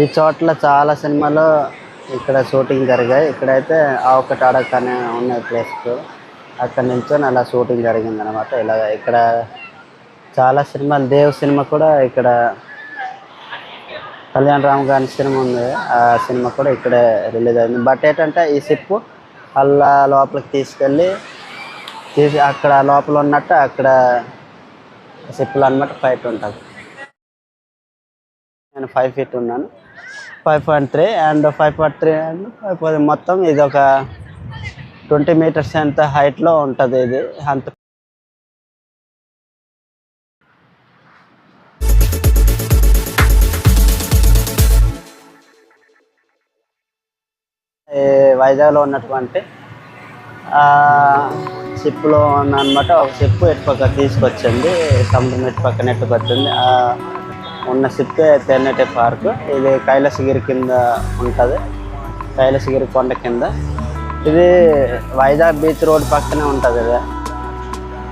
ఈ చోట్ల చాలా సినిమాలు ఇక్కడ షూటింగ్ జరిగాయి. ఇక్కడైతే ఆ ఒకటి అడక్ అనే ఉన్న ప్లేస్ అక్కడ నుంచి అలా షూటింగ్ జరిగింది అనమాట ఇలా ఇక్కడ చాలా సినిమాలు దేవ్ సినిమా కూడా ఇక్కడ కళ్యాణ్ రామ్ గారి సినిమా ఉంది. ఆ సినిమా కూడా ఇక్కడే రిలీజ్ అయింది. బట్ ఏంటంటే ఈ సిప్పు అలా లోపలికి తీసుకెళ్ళి తీసి అక్కడ లోపల ఉన్నట్టు అక్కడ సిప్పులు అనమాట బయట ఉంటుంది. నేను ఫైవ్ ఫీట్ ఉన్నాను. Five point three and five point three and five point మొత్తం ఇది ఒక ట్వంటీ మీటర్స్ ఎంత హైట్లో ఉంటుంది ఇది. అంత వైజాగ్లో ఉన్నటువంటి షిప్లో ఉన్నమాట ఒక షిప్ ఇటు పక్క తీసుకొచ్చింది. సముద్రం ఇటు పక్కన ఎట్టుకొచ్చింది ఆ ఉన్న షిప్ తెన్నటి పార్క్. ఇది కైలాసగిరి కింద ఉంటుంది. కైలాసగిరి కొండ కింద. ఇది వైజాగ్ బీచ్ రోడ్ పక్కనే ఉంటుంది ఇది.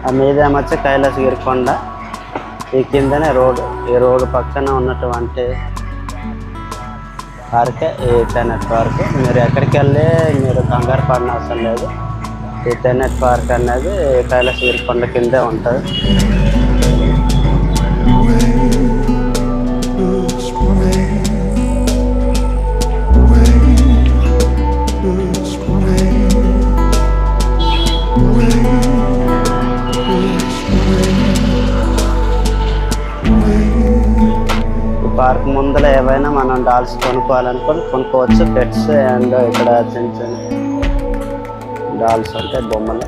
ఆ మీదేమొచ్చి కైలాసగిరి కొండ. ఈ కిందనే రోడ్. ఈ రోడ్డు పక్కన ఉన్నటువంటి పార్కే. ఈ తెన్నెట్ పార్క్. మీరు ఎక్కడికి వెళ్ళి మీరు కంగారు పడిన అవసరం లేదు. ఈ తెనెట్ పార్క్ అనేది కైలాసగిరి కొండ కిందే ఉంటుంది. ఈ ముందర ఏవైనా మనం డాల్స్ కొనుక్కోవాలనుకుని కొనుక్కోవచ్చు పెట్స్ అండ్ ఇక్కడ చిన్న చిన్న డాల్స్ అంటే బొమ్మలు.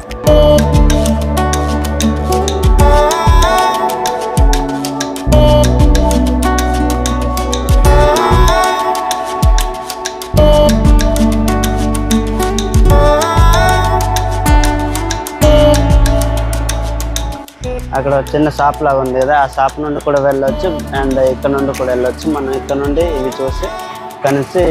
అక్కడ చిన్న షాప్ లాగా ఉంది కదా ఆ షాప్ నుండి కూడా వెళ్ళొచ్చు. అండ్ ఇక్కడ నుండి కూడా వెళ్ళొచ్చు. మనం ఇక్కడ నుండి ఇవి చూసి ఇక్కడ నుంచి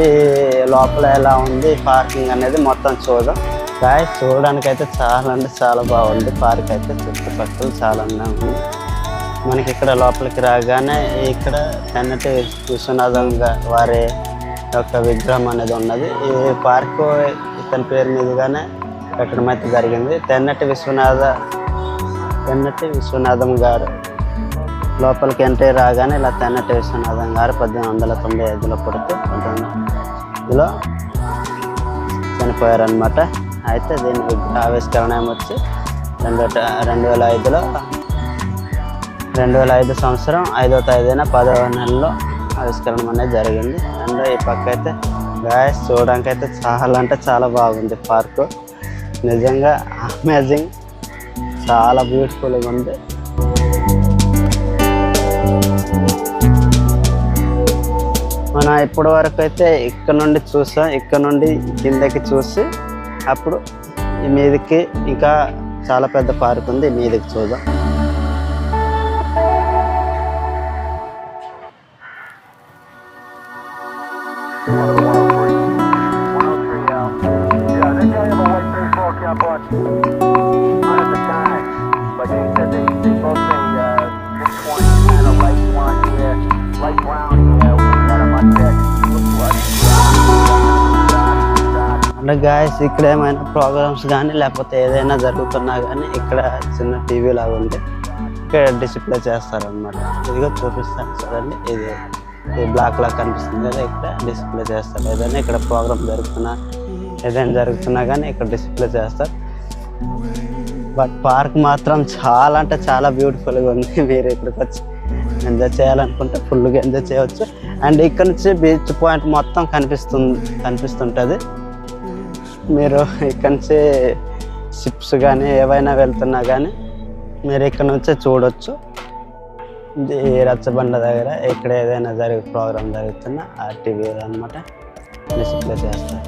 లోపల ఎలా ఉంది పార్కింగ్ అనేది మొత్తం చూద్దాం. గాయ చూడడానికి అయితే చాలా అంటే చాలా బాగుంది. పార్క్ అయితే చుట్టుపక్కల చాలా అందంగా ఉంది. మనకి ఇక్కడ లోపలికి రాగానే ఇక్కడ తెన్నటి విశ్వనాథం వారి యొక్క విగ్రహం అనేది ఉన్నది. ఈ పార్క్ ఇతని పేరు మీదుగానే పెట్టడం అయితే జరిగింది. తెన్నటి విశ్వనాథ తెన్నటి విశ్వనాథం గారు. లోపలికి ఎంట్రీ రాగానే ఇలా తెన్నటి విశ్వనాథం గారు పద్దెనిమిది వందల తొంభై ఐదులో పుడితే పంతొమ్మిదిలో చనిపోయారనమాట అయితే దీని ఆవిష్కరణ ఏమొచ్చి రెండు వేల- రెండు వేల ఐదులో రెండు వేల ఐదు సంవత్సరం ఐదో తేదీన పదవ నెలలో ఆవిష్కరణ అనేది జరిగింది. అండ్ ఈ పక్క అయితే గాయస్ చూడడానికి అయితే చాలా అంటే చాలా బాగుంది పార్కు. నిజంగా అమేజింగ్ చాలా బ్యూటిఫుల్గా ఉంది. మనం ఇప్పటి వరకు అయితే ఇక్కడ నుండి చూసాం ఇక్కడ నుండి కిందకి చూసి అప్పుడు ఈ మీదకి ఇంకా చాలా పెద్ద పార్క్ ఉంది ఈ మీదకి చూద్దాం. అంటే గాయస్ ఇక్కడ ఏమైనా ప్రోగ్రామ్స్ కానీ లేకపోతే ఏదైనా జరుగుతున్నా కానీ ఇక్కడ చిన్న టీవీ లాగా ఉంది ఇక్కడ డిస్ప్లే చేస్తారనమాట ఇదిగో చూపిస్తాను చూడండి. ఇది ఈ బ్లాక్ లా కనిపిస్తుంది కదా ఇక్కడ డిస్ప్లే చేస్తారు. ఏదైనా ఇక్కడ ప్రోగ్రామ్ జరుగుతున్నా ఏదైనా జరుగుతున్నా కానీ ఇక్కడ డిస్ప్లే చేస్తారు. బట్ పార్క్ మాత్రం చాలా అంటే చాలా బ్యూటిఫుల్గా ఉంది. మీరు ఇక్కడికి వచ్చి ఎంజాయ్ చేయాలనుకుంటే ఫుల్గా ఎంజాయ్ చేయవచ్చు. అండ్ ఇక్కడ నుంచి బీచ్ పాయింట్ మొత్తం కనిపిస్తుంది కనిపిస్తుంటుంది. మీరు ఇక్కడ నుంచి షిప్స్ కానీ ఏవైనా వెళ్తున్నా కానీ మీరు ఇక్కడ నుంచే చూడొచ్చు. రచ్చబండ దగ్గర ఇక్కడ ఏదైనా జరిగే ప్రోగ్రామ్ జరుగుతున్నా ఆ టీవీ అనమాట డిస్ప్లే చేస్తారు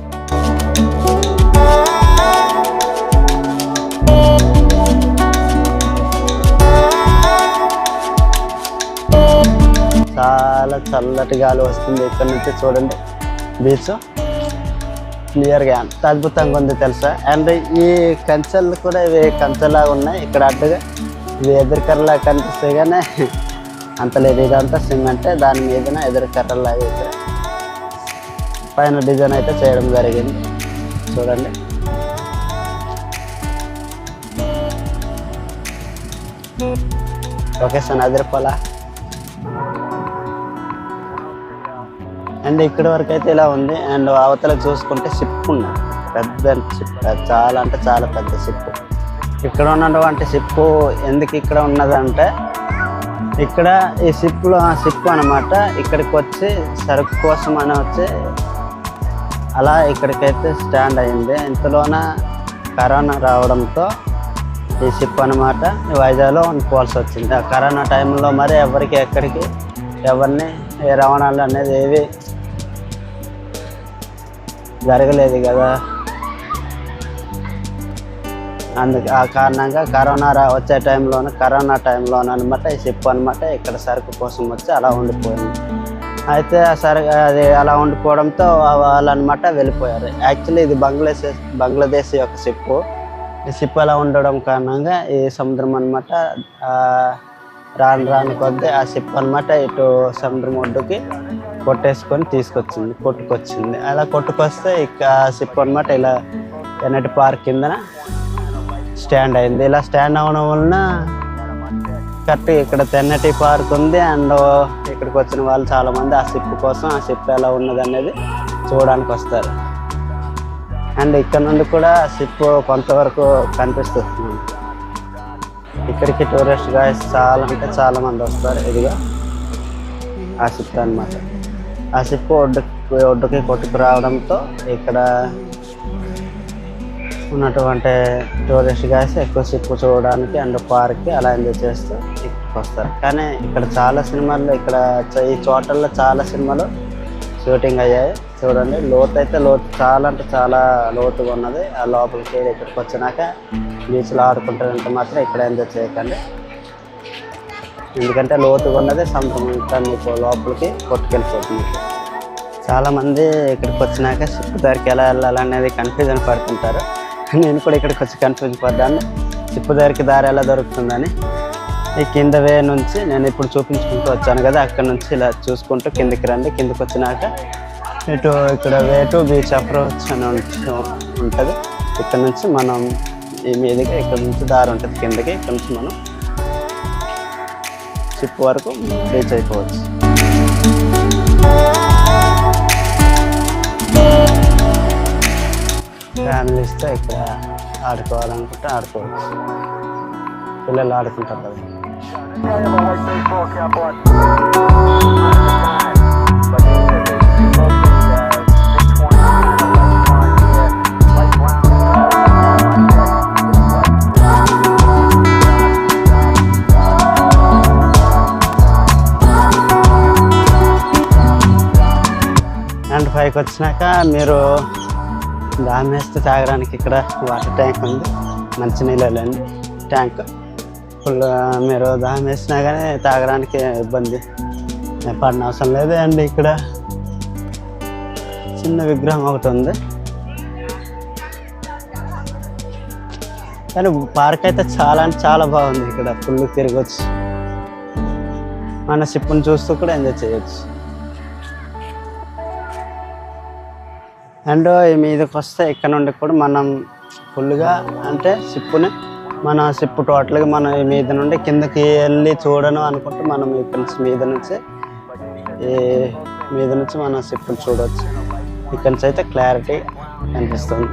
చాలా చల్లటి గాలి వస్తుంది ఇక్కడ నుంచి చూడండి. బీచ్ క్లియర్గా ఎంత అద్భుతంగా ఉంది తెలుసా? అండ్ ఈ కంచెలు కూడా ఇవి కంచెలాగా ఉన్నాయి. ఇక్కడ అడ్డుగా ఇవి ఎదురుకర్రలా కనిపిస్తాయి కానీ అంత లేదు. ఇదంతా సిమెంట్. దాని మీదన ఎదురుకర్రలాగా అయితే పైన డిజైన్ అయితే చేయడం జరిగింది. చూడండి. లొకేషన్ అదిరిపోలా? అండ్ ఇక్కడ వరకు అయితే ఇలా ఉంది. అండ్ అవతల చూసుకుంటే షిప్ ఉంది పెద్ద షిప్. చాలా అంటే చాలా పెద్ద షిప్. ఇక్కడ ఉన్నటువంటి షిప్ ఎందుకు ఇక్కడ ఉన్నదంటే ఇక్కడ ఈ షిప్లో షిప్ అనమాట ఇక్కడికి వచ్చి సరుకు కోసం అని వచ్చి అలా ఇక్కడికైతే స్టాండ్ అయింది. ఇంతలోన కరోనా రావడంతో ఈ షిప్ అనమాట వైజాగ్లో ఉండిపోవాల్సి వచ్చింది. ఆ కరోనా టైంలో మరి ఎవరికి ఎక్కడికి ఎవరిని ఏ రవాణాలు అనేది ఏవి జరగలేదు కదా. అందుకు ఆ కారణంగా కరోనా రా వచ్చే టైంలోన కరోనా టైంలోనే అనమాట ఈ షిప్ అనమాట ఇక్కడ సరుకు కోసం వచ్చి అలా ఉండిపోయింది. అయితే ఆ సరుకు అది అలా ఉండిపోవడంతో వాళ్ళు అనమాట వెళ్ళిపోయారు. యాక్చువల్లీ ఇది బంగ్లాదేశ్ బంగ్లాదేశ్ యొక్క షిప్ ఈ షిప్ అలా ఉండడం కారణంగా ఈ సముద్రం అనమాట రాను రాను కొద్దీ ఆ షిప్ అనమాట ఇటు సముద్రం ఒడ్డుకి కొట్టేసుకొని తీసుకొచ్చింది కొట్టుకొచ్చింది. అలా కొట్టుకొస్తే ఇక షిప్ అనమాట ఇలా ఎన్నటి పార్క్ కిందన స్టాండ్ అయింది. ఇలా స్టాండ్ అవ్వడం వలన కరెక్ట్ ఇక్కడ తెన్నటి పార్క్ ఉంది అండ్ ఇక్కడికి వచ్చిన వాళ్ళు చాలామంది ఆ షిప్ కోసం ఆ షిప్ ఎలా ఉన్నది అనేది చూడడానికి వస్తారు. అండ్ ఇక్కడ నుండి కూడా సిప్ కొంతవరకు కనిపిస్తుంది. ఇక్కడికి టూరిస్ట్ గాయస్ చాలా అంటే చాలామంది వస్తారు. ఇదిగా ఆ షిప్ అన్నమాట. ఆ షిప్ ఒడ్డుకు ఒడ్డుకి కొట్టుకు రావడంతో ఇక్కడ ఉన్నటువంటి టూరిస్ట్ గాయస్ ఎక్కువ షిప్ చూడడానికి అండ్ పార్క్కి అలా ఎంజాయ్ చేస్తూ ఇక్కడికి వస్తారు కానీ ఇక్కడ చాలా సినిమాల్లో ఇక్కడ చ- ఈ చోటల్లో చాలా సినిమాలు షూటింగ్ అయ్యాయి. చూడండి లోతు అయితే లోతు చాలా అంటే చాలా లోతుగా ఉన్నది. ఆ లోపలికి ఇక్కడికి వచ్చినాక బీచ్లో ఆడుకుంటారంటే మాత్రం ఇక్కడ ఎంజాయ్ చేయకండి. ఎందుకంటే లోతుగా ఉన్నది సముద్రం మీకు లోపలికి కొట్టుకెళ్ళిపోతుంది. చాలామంది ఇక్కడికి వచ్చినాక షిప్ దగ్గరికి ఎలా వెళ్ళాలనేది కన్ఫ్యూజన్ పడుతుంటారు. నేను కూడా ఇక్కడికి వచ్చి కన్ఫ్యూజన్ పడ్డాను. షిప్ దగ్గరికి దారి ఎలా దొరుకుతుందని. ఈ కింద వే నుంచి నేను ఇప్పుడు చూపించుకుంటూ వచ్చాను కదా అక్కడ నుంచి ఇలా చూసుకుంటూ కిందకి రండి. కిందకి వచ్చినాక ఇటు ఇక్కడ వే టు బీచ్ అప్రోచ్ అని ఉంటుంది. ఇక్కడ నుంచి మనం ఈ మీదకి ఇక్కడ నుంచి దారి ఉంటుంది కిందకి. ఇక్కడ నుంచి మనం షిప్ వరకు రీచ్ అయిపోవచ్చు ఫ్యామిలీస్తో ఇక్కడ ఆడుకోవాలనుకుంటే ఆడుకోవచ్చు పిల్లలు ఆడుకుంటారు కదా I'm. But ఇక్కడికి వచ్చినాక మీరు దామేస్తూ తాగడానికి ఇక్కడ వాటర్ ట్యాంక్ ఉంది. మంచినీళ్ళండి ట్యాంక్. ఫుల్ మీరు దాహం వేసినా కానీ తాగడానికి ఇబ్బంది పడిన అవసరం లేదు. అండి ఇక్కడ చిన్న విగ్రహం ఒకటి ఉంది. కానీ పార్క్ అయితే చాలా అంటే చాలా బాగుంది. ఇక్కడ ఫుల్ తిరగచ్చు. మన షిప్ని చూస్తూ కూడా ఎంజాయ్ చేయొచ్చు. అండ్ ఈ మీదకి వస్తే ఇక్కడ నుండి కూడా మనం ఫుల్గా అంటే షిప్పుని మన సిప్పు టోటల్గా మనం ఈ మీద నుండి కిందకి వెళ్ళి చూడను అనుకుంటే మనం ఇక్కడ నుంచి మీద నుంచి ఈ మీద నుంచి మన షిప్ని చూడవచ్చు ఇక్కడ నుంచి అయితే క్లారిటీ కనిపిస్తుంది.